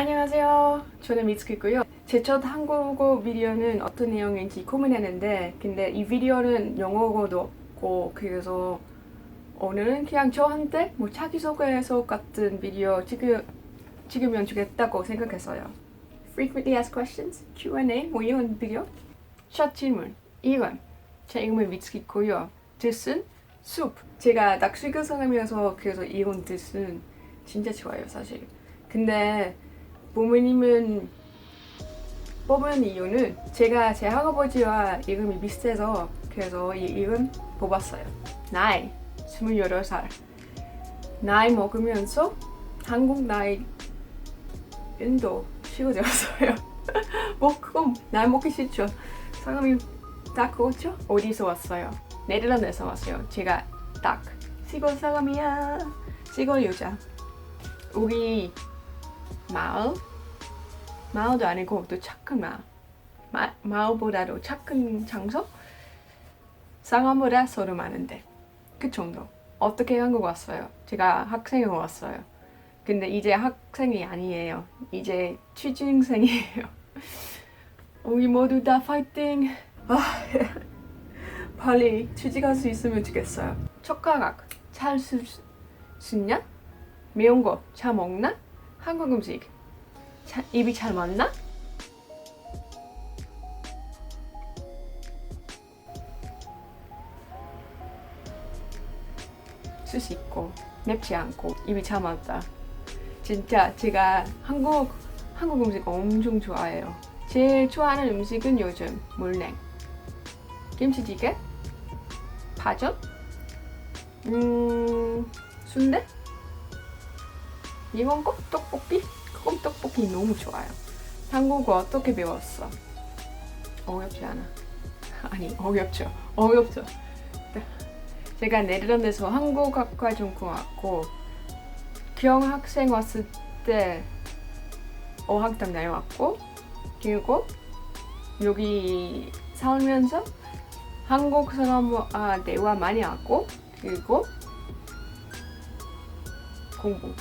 안녕하세요. 저는 미츠키고요. 제 첫 한국어 비디오는 어떤 내용인지 고민했는데 근데 이 비디오는 영어어도 없고 그래서 오늘은 그냥 저한테 뭐 자기소개서 같은 비디오 찍으, 찍으면 좋겠다고 생각했어요. Frequently asked questions, Q&A 뭐 이런 비디오? 첫 질문, 이름. 제 이름은 미츠키고요. 뜻은 숲. 제가 낚시그 사람이라서 그래서 이런 뜻은 진짜 좋아요 사실. 근데 부모님은 뽑은 이유는 제가 제 할아버지와 이름이 비슷해서 그래서 이 이름 뽑았어요. 나이 28살. 나이 먹으면서 한국 나이 인도 쉬워졌어요. 뭐 그건 나이 먹기 싫죠. 사람이 다 그렇죠? 어디서 왔어요? 네덜란드에서 왔어요. 제가 딱 시골 사람이야. 시골 여자. 우리 마을 마을도 아니고 또 착한 마을 마, 마을보다도 착한 장소? 사람보다 서로 많은데. 그 정도. 어떻게 한국 왔어요? 제가 학생으로 왔어요. 근데 이제 학생이 아니에요. 이제 취준생이에요. 우리 모두 다 파이팅! 아, 빨리 취직할 수 있으면 좋겠어요. 젓가락 잘 쓰, 쓰냐? 매운 거 잘 먹나? 한국 음식 자, 입이 잘 맞나? 쓸수 있고 맵지 않고 입이 잘 맞다. 진짜 제가 한국 한국 음식 엄청 좋아해요. 제일 좋아하는 음식은 요즘 물냉, 김치찌개, 파전, 음 순대 이건 꼭 떡볶이? 그건 떡볶이 너무 좋아요. 한국어 어떻게 배웠어? 어렵지 않아. 아니 어렵죠. 어렵죠. 제가 네덜란드에서 한국학과 전공 왔고 경학생 왔을 때 어학당 다녀왔고 그리고 여기 살면서 한국 사람과 대화 많이 하고 그리고 공부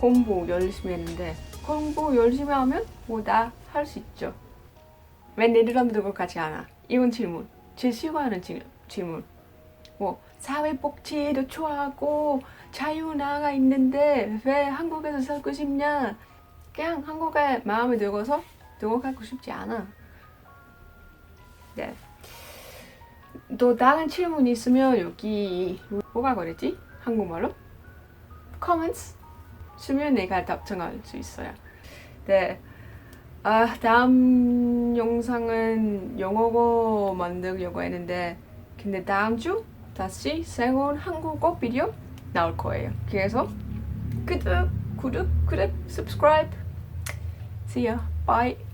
공부 열심히 했는데 공부 열심히 하면 뭐 다 할 수 있죠. 왜 네덜란드도 같이 않아? 이런 질문. 제일 싫어하는 질, 질문. 뭐 사회복지도 좋아하고 자유나라가 있는데 왜 한국에서 살고 싶냐? 그냥 한국에 마음에 들어서 들어가고 싶지 않아. 네. 또 다른 질문 있으면 여기 뭐가 그랬지? 한국말로? comments 쓰면 내가 답장할 수 있어요. 네. 아, 다음 영상은 영어로 만들려고 했는데 근데 다음 주 다시 새로운 한국어 비디오 나올 거예요. 그래서 구독, 구독, 구독, subscribe. See ya. Bye.